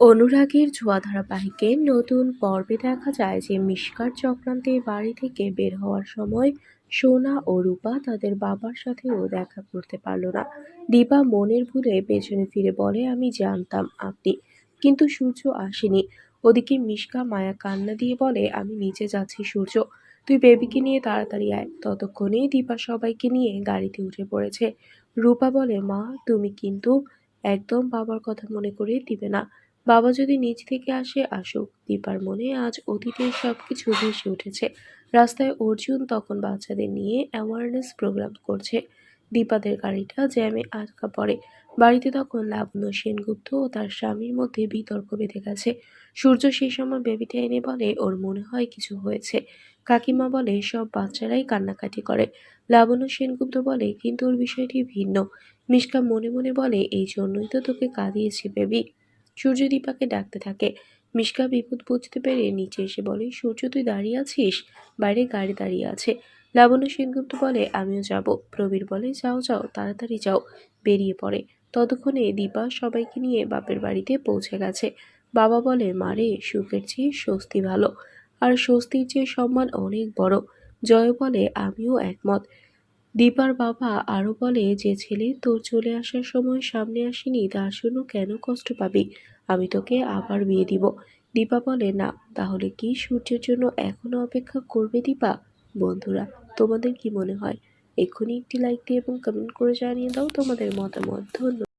অনুরাগের ছোঁয়া ধারাবাহিকের নতুন পর্বে দেখা যায় যে মিশকার চক্রান্তে বাড়ি থেকে বের হওয়ার সময় সোনা ও রূপা তাদের বাবার সাথেও দেখা করতে পারল না। দীপা মনের ভুলে পেছনে ফিরে বলে, আমি জানতাম আপনি। কিন্তু সূর্য আসেনি। ওদিকে মিশকা মায়া কান্না দিয়ে বলে, আমি নিচে যাচ্ছি সূর্য। তুই বেবিকে নিয়ে তাড়াতাড়ি আয়। ততক্ষণে দীপা সবাইকে নিয়ে গাড়িতে উঠে পড়েছে। রূপা বলে, মা, তুমি কিন্তু একদম বাবার কথা মনে করে দিবে না। বাবা যদি নিচ থেকে আসে, আসুক। দীপার মনে আজ অতীতের সব কিছু ভেসে উঠেছে। রাস্তায় অর্জুন তখন বাচ্চাদের নিয়ে অ্যাওয়ারনেস প্রোগ্রাম করছে। দীপাদের গাড়িটা জ্যামে আটকা পড়ে। বাড়িতে তখন লাবণ্য সেনগুপ্ত ও তার স্বামীর মধ্যে বিতর্ক বেঁধে গেছে। সূর্য সেই সময় বেবিটা এনে বলে, ওর মনে হয় কিছু হয়েছে। কাকিমা বলে, সব বাচ্চারাই কান্নাকাটি করে। লাবণ্য সেনগুপ্ত বলে, কিন্তু ওর বিষয়টি ভিন্ন। মিশকা মনে মনে বলে, এই জন্যই তো তোকে কাঁদিয়েছি, বেবি। সূর্য দীপাকে ডাকতে থাকে। মিশকা বিপদ বুঝতে পেরে নিচে এসে বলে, সূর্য, তুই দাঁড়িয়ে আছিস? বাইরে গাড়ি দাঁড়িয়ে আছে। লাবণ্য সেনগুপ্ত বলে, আমিও যাব। প্রবীর বলে, যাও যাও, তাড়াতাড়ি যাও। বেরিয়ে পড়ে। ততক্ষণে দীপা সবাইকে নিয়ে বাপের বাড়িতে পৌঁছে গেছে। বাবা বলে, মারে, সুখের চেয়ে স্বস্তি ভালো। আর স্বস্তির চেয়ে সম্মান অনেক বড়। জয় বলে, আমিও একমত। দীপার বাবা আরও বলে, যে ছেলে তোর চলে আসার সময় সামনে আসেনি, তার জন্য কেন কষ্ট পাবি? আমি তোকে আবার বিয়ে দিব। দীপা বলে, না, তাহলে কি সূর্যের জন্য এখনও অপেক্ষা করবে দীপা? বন্ধুরা, তোমাদের কি মনে হয়? এক্ষুনি একটি লাইক দিয়ে এবং কমেন্ট করে জানিয়ে দাও তোমাদের মতামত। ধন্যবাদ।